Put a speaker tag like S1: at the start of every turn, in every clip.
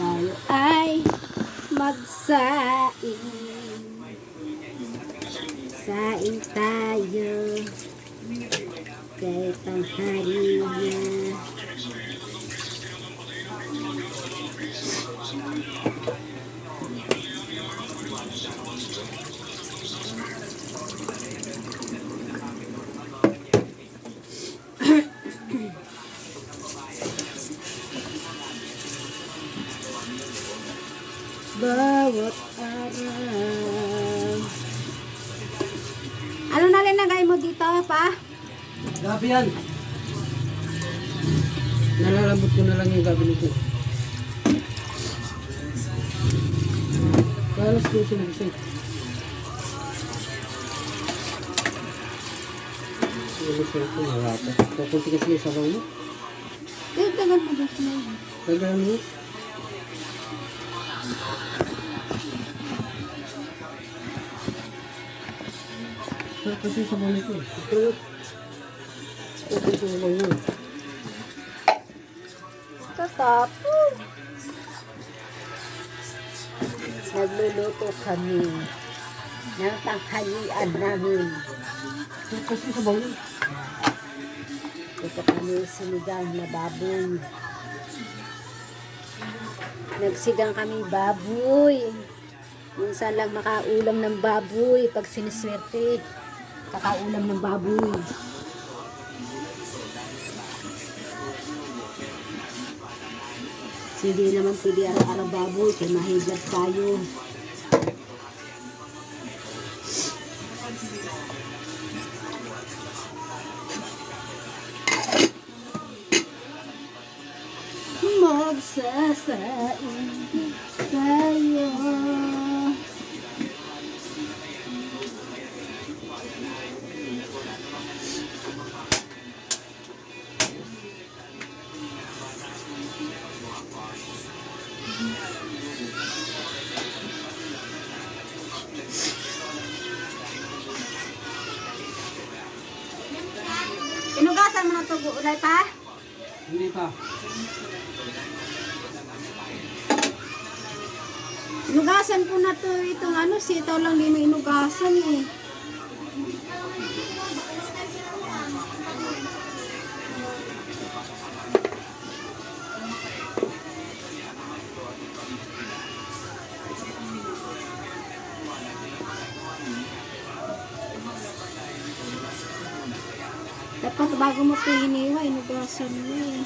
S1: Tayo ay magsaing. Saing tayo. Kay tanghali na. Bawat araw. Ano na linagay mo dito, pa?
S2: Gabi yan. Nalalambot ko na lang yung gabi nito. Kalas ko siya nagising. Ano siya ito? Narata. Pakunti kasi yung sabaw mo.
S1: Dagdagan mo dito na yun.
S2: Mo. Sarap kasi yung sabaw nito eh. Ito. Ito yung sabaw mo.
S1: Tatapos. Nagluluto kami ng tanghalian namin.
S2: Sarap kasi sabaw niya.
S1: Ito kami sinigang na baboy. Nagsigang kami baboy. Minsan lang makaulam ng baboy pag siniswerte. Kakaulam ng baboy. Hindi naman pwede araw-araw baboy kaya mahiglat tayo. Magsasaing Inugasan mo na ito, ulay pa?
S2: Hindi pa.
S1: Inugasan ko na to itong ano, sitaw lang din inugasan eh. Bago mo ito hiniwa, inugasan mo eh.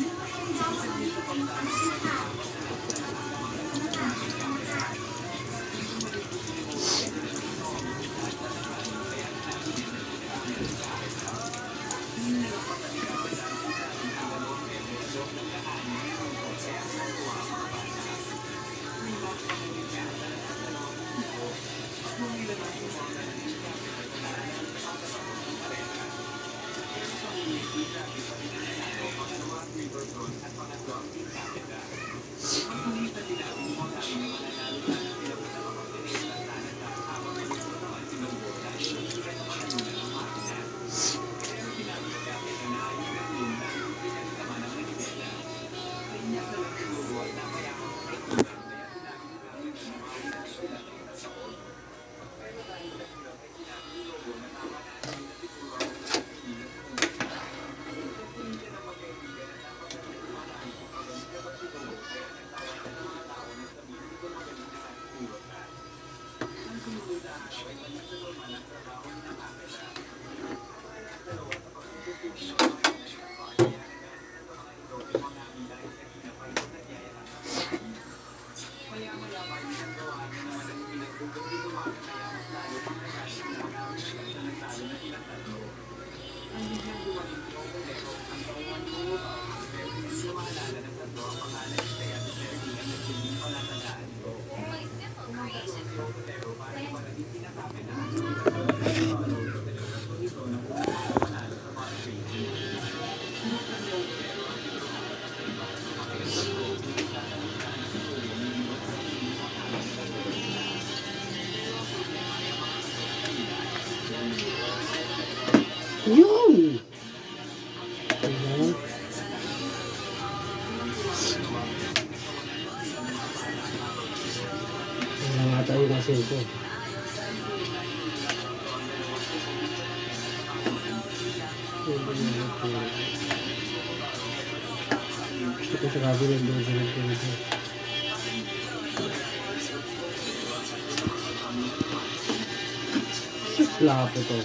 S2: Lapo to.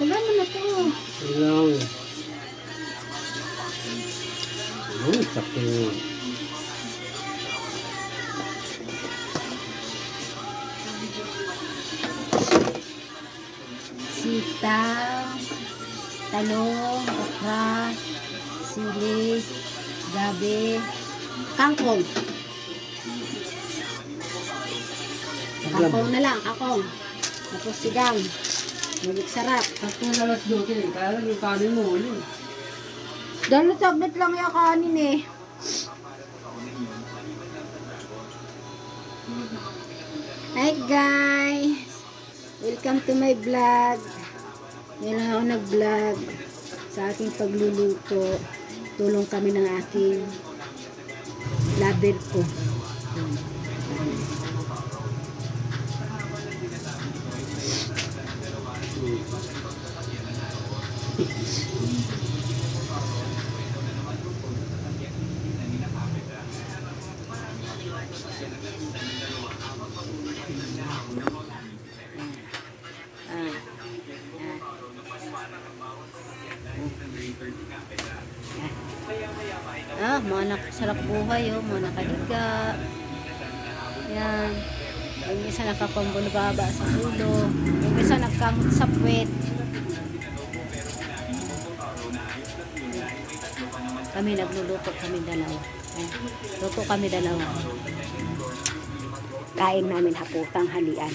S1: Wala mo na to.
S2: Lang. Oh, sakto yun.
S1: Sitaw, talong, okra, sili, gabi, kangkong. Kangkong na lang, kangkong. Tapos sigang. Magig sarap.
S2: Sakto na alas 12. Kaya lang yung kanin mo ulit.
S1: Dahil sabit lang yung kanin eh. Hi guys! Welcome to my vlog. Ngayon lang ako nag-vlog sa aking pagluluto. Tulong kami ng aking lover ko. Kami nagluluto kami dalawa. Ayan. Luto kami dalawa. Kain namin haputang halian.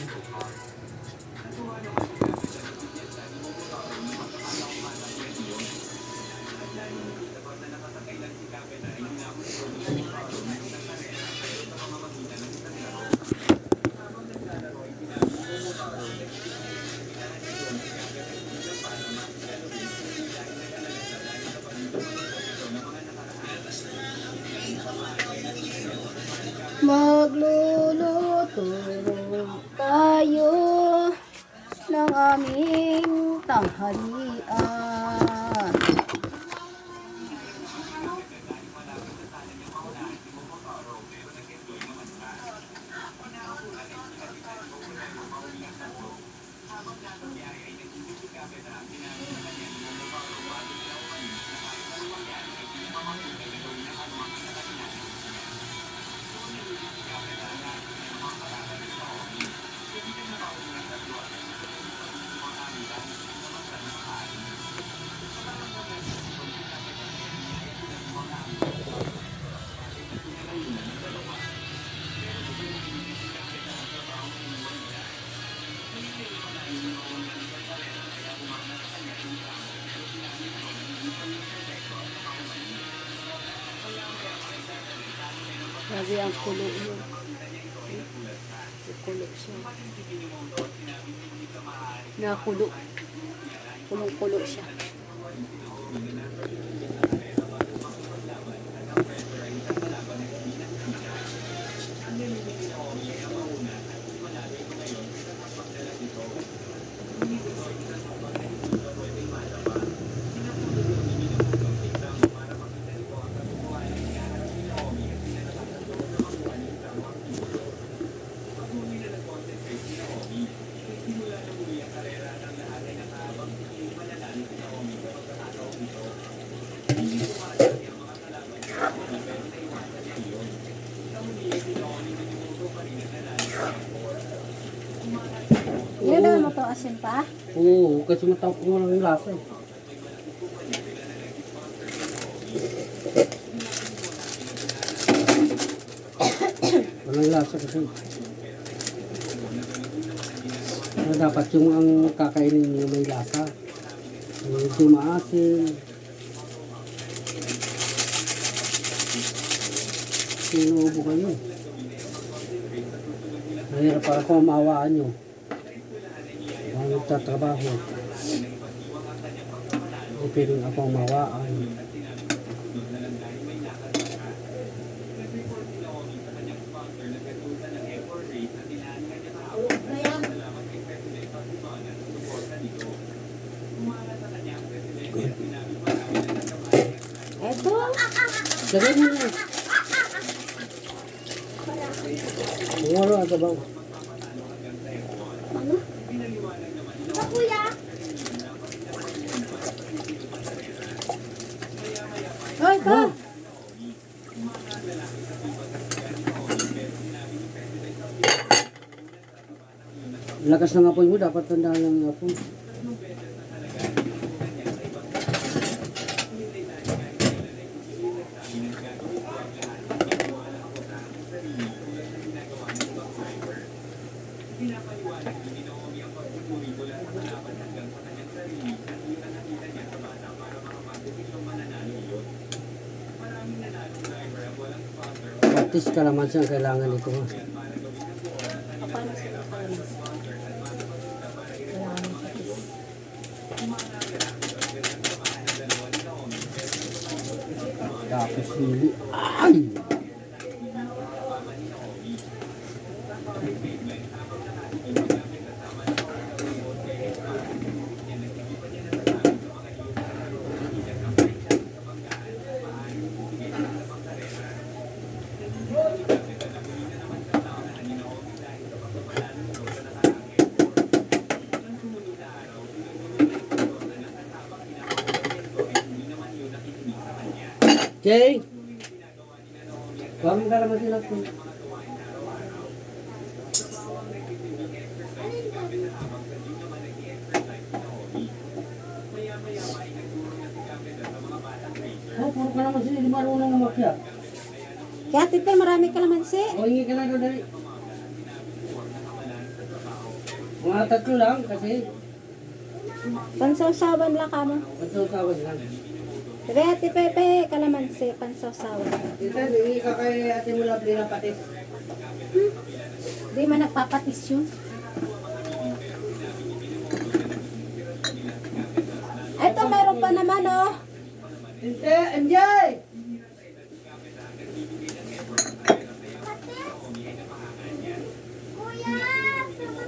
S1: Grabe ang kulo yun. Kulo siya. Nakulo. Kulong-kulo siya. Ilan mo to asin pa?
S2: Oo, kasi matapos mo lang yung lasa eh. Walang lasa kasi. Kaya dapat yung ang kakainin niyo may lasa. Medyo maasin. Sinubo kayo. Mahirap para kung maawaan nyo nagtatrabaho. Hindi pwedeng akong mawaan.
S1: Eto.
S2: Lagay mo na. Tumalo ang sabaw. Lakas ng apoy mo, dapat tandaan ng apoy. Patis kalamansi ang kailangan dito. Ha?
S1: Paano sila kalamas? Kailangan ng patis.
S2: Tapos Jay! Kaming kalamansi natin. Oh, puro kalamansi, hindi marunong umakya.
S1: Kaya tite, marami kalamansi.
S2: O, hingi ka na doon dali. Mga tatlo lang kasi
S1: Pansawsawan lang ka mo.
S2: magsasawan lang.
S1: Sabi, Ate Pepe, kalamansi, pansawsawan.
S2: Tita, hingi ka kay ate mo lang ng patis.
S1: Di man nagpapatis yun. Ito, meron pa naman, oh.
S2: Tinte, MJ!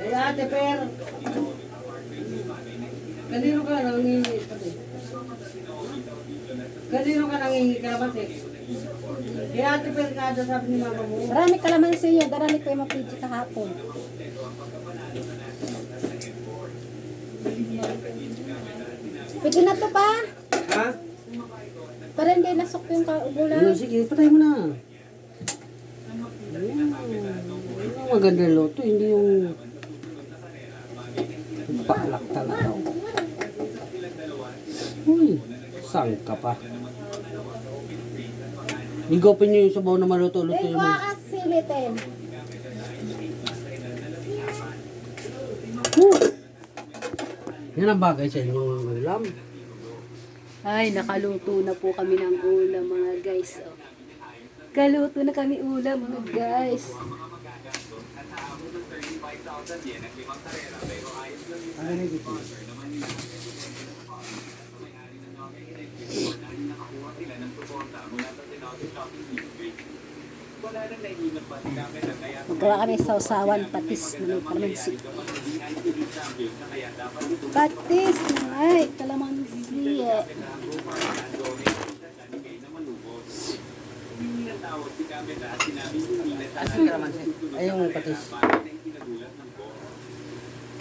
S2: Ay, ate Per. Kanino ka nangingi patis? Kanino ka nangingi kalamansi? Kay ate Per ka doon sabi ni mama mo.
S1: Marami kalamansi yun. Darali ko yung mapidyo kahapon. Pwede na to pa.
S2: Ha?
S1: Para hindi nasok yung kaugulan.
S2: Ano, sige, patay mo na. Ang maganda loto, hindi yung yung palak talaga. Uy, saan ka pa? Higopin niyo yung sabaw na maluto-luto yung
S1: kuha ka silitin.
S2: Woo! Yan ang bagay sa inyo, ulam.
S3: Ay, nakaluto na po kami ng ulam mga guys. Oh. Kaluto na kami ulam mga guys.
S2: Ano na dito?
S1: Magawa kami sausawan, patis na may kalamansi. Patis ay kalamansi eh.
S2: Ka naman siya? Ay, yung patis.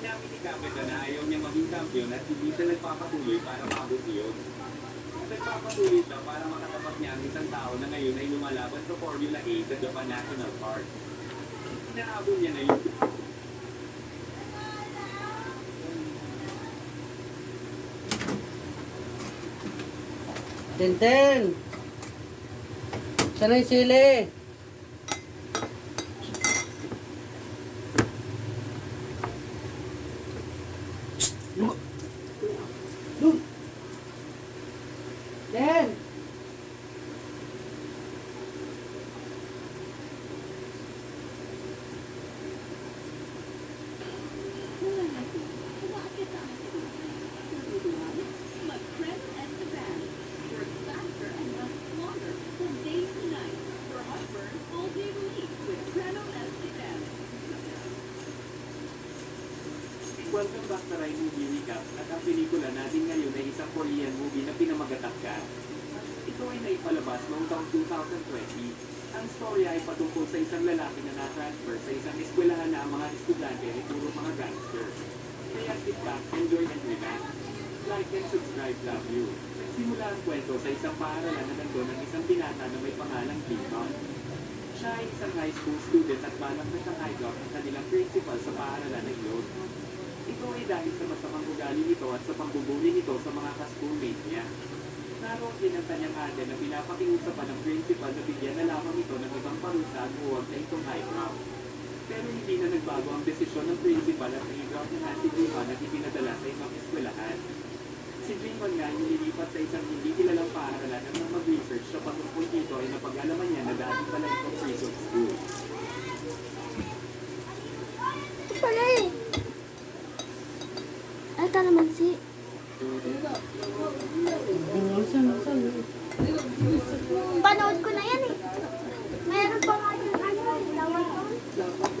S4: Sinabi ni Kapeta na ayaw niya maging kampiyon at hindi siya nagpapatuloy para mabuti yun. Nagpapatuloy siya para makatapat niya ang isang tao na ngayon ay lumalaban sa Formula 8 sa Japan National Park. Inaabot niya na yung
S5: Tenten! Sana yung sili?
S4: Welcome back sa Rai Movie Recap at ang pelikula natin ngayon ay isang Korean movie na pinamagatak ka. Ito ay naipalabas noong taong 2020. Ang storya ay patungkol sa isang lalaki na na-transfer sa isang eskwelahan na ang mga estudyante ay puro mga gangster. Kaya sit back, enjoy and relax. Like and subscribe, love you. Nagsimula ang kwento sa isang paaralan na nandun ang isang binata na may pangalang Clinton. Siya ay isang high school student at balak na siyang idol ng kanilang principal sa paaralan ng iyon. Ito ay dahil sa masamang ugali nito at sa pambubuli nito sa mga ka-schoolmate niya. Naroon din ang kanyang ate na pinapakiusapan ng principal na bigyan na lamang ito ng ibang parusa at huwag na itong highbrow. Pero hindi na nagbago ang desisyon ng principal at nag-drop na si Juhan at ipinadala sa ibang eskwelahan. Si Jingwon nga nililipat sa isang hindi kilalang paaralan nang mag-research sa patungkol dito ay napag-alaman niya na dati pala itong prison school.
S3: Ito pala eh. Ay, ka naman si... Panood ko na yan eh. Meron pa nga yung ano, tawag doon.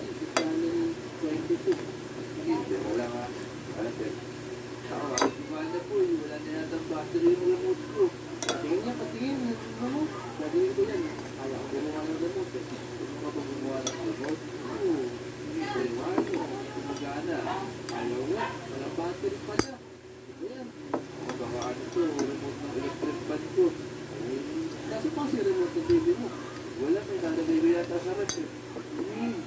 S6: Kaso pa si remote ng TV mo. Wala may lalagay mo yata sa rep eh. Hmm.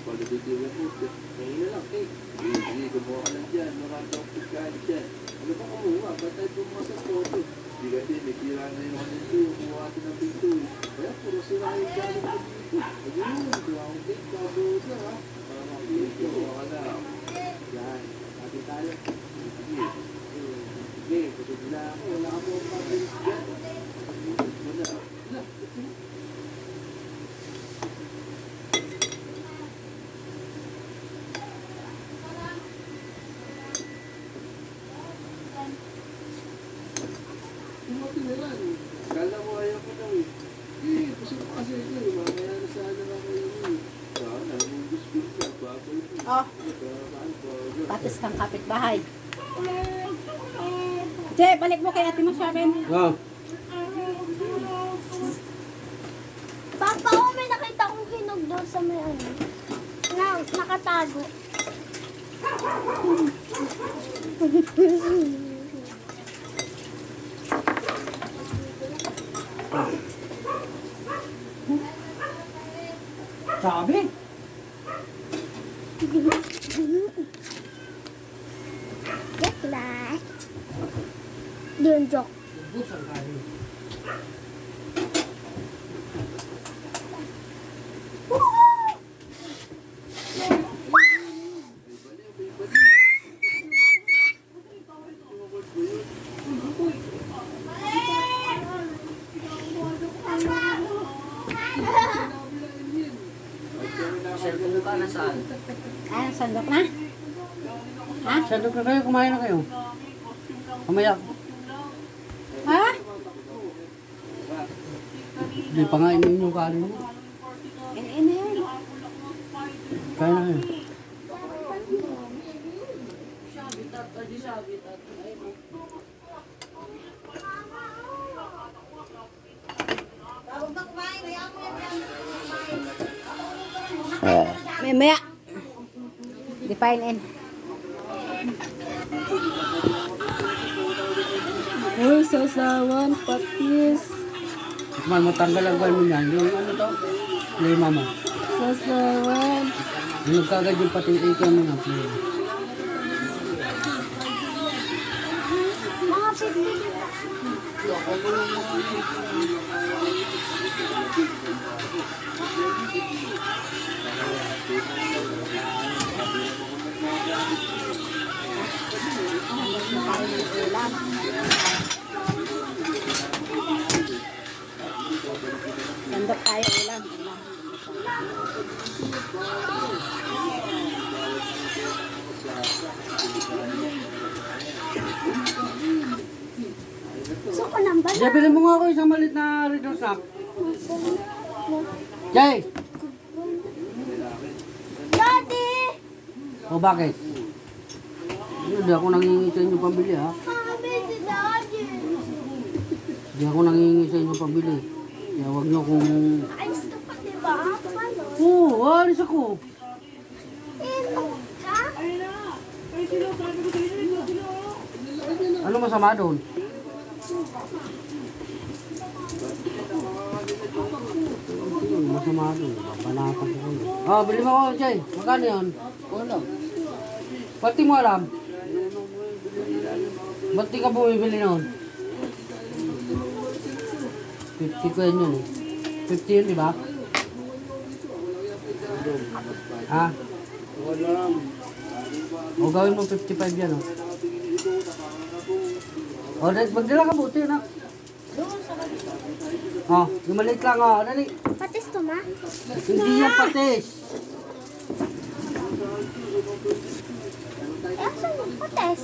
S6: Pala dito yung remote eh. Ngayon na lang eh. Sige, sige, gumawa ka lang dyan. Marami akong pagkain dyan. Ano ba kumuha? Ba't tayo pumunta sa photo? Hindi kasi, may tira na yung ano dito. Kumuha natin ng pinto eh. Kaya puro sira yung galing ko dito. Ayun, gawa ko din. Kabot na ha. Para makikita ko. Wala ka na. Yan. Sabi tayo. Sige. Eh, Sige, kusog na ako. Wala ka po ang pabilis dyan. Wala. Wala. Yung mga tiniran, kala mo ayaw ko daw eh. Eh, gusto ko kasi ito eh. Mamaya na sana ako yun eh. Sana, yung gusto ko ka, bago ito.
S1: Oh.
S6: Parang, parang,
S7: Patis kapitbahay.
S1: Je, balik mo kay ate mo sa akin.
S5: Oh,
S3: Papa, oh, may nakita kong hinog doon sa may ano. Na, nakatago.
S5: sabi.
S1: Ah, sandok na?
S5: Sandok na kayo, kumain na kayo. Kamaya.
S1: Ha?
S5: Hindi pa nga inuin yung kanin mo.
S1: Eh, na yun.
S5: Kaya na kayo.
S1: May maya. Define in. Uy, sasawan, patis.
S2: Man, matanggal ang gawin mo niyan. Yung ano to? Lima mo.
S3: Sasawan.
S2: Yung kagad yung pati ikaw mo nga.
S6: Mga 50 dito.
S3: Nandok tayo ulam.
S2: Mo nga ako isang malit na Riddle snack. Jay! O bakit? Hindi ako nangingi sa inyo pambili ha. Hindi ako nangingi sa inyo pambili. Kaya wag nyo kung...
S6: Ayos ka pa, diba?
S2: Oo, alis ako. Ano masama doon? Ano masama doon? Babanatan ko kayo. Ah, bili mo ako, Jay. Magkano yun? Wala. Ba't di mo alam? Ba't di ka bumibili noon? 50 ko yun yun eh. 50 yun, di ba? Ha? O gawin mo 55 yan, oh. O, dahil magdala ka buti, na. Oh, yung maliit lang, oh. Dali.
S6: Patis to, ma?
S2: Hindi yan patis.
S6: Asan yung patis?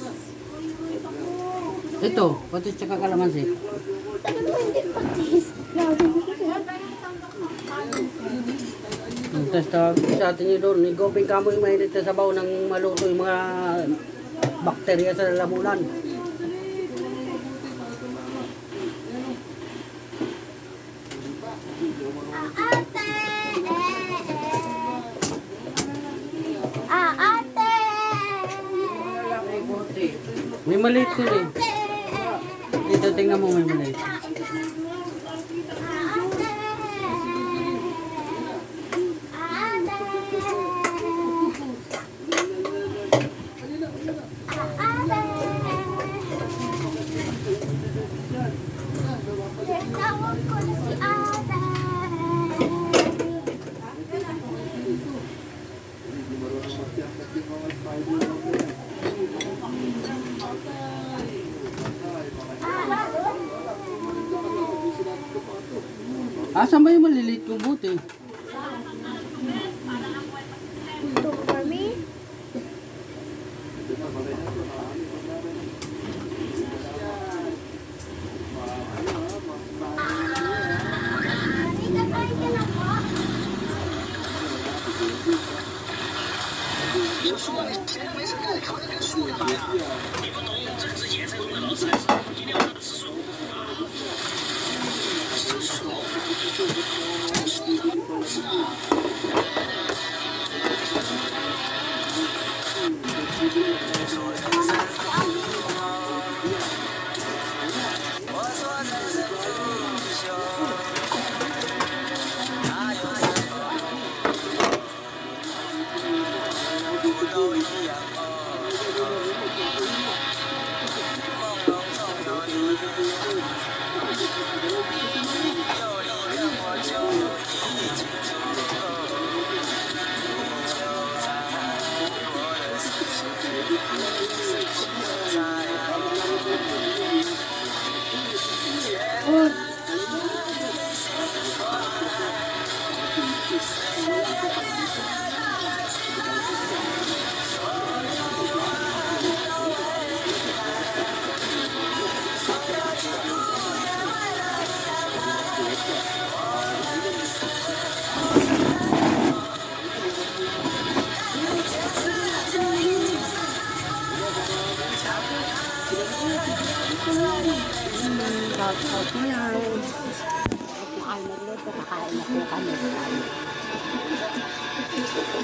S2: Ito, patis tsaka kalamansi.
S6: Sabi mo hindi patis.
S2: Test tawag sa atin nyo doon, igoping kamo yung mainit na sabaw ng maluto yung mga bakterya sa lamunan. Maliit din eh. Dito, tingnan mo may maliit.
S6: Tawag ko na si ate.
S2: Asan ba yung maliliit kong buti?
S6: Ito for me. Hindi ka
S3: Oh.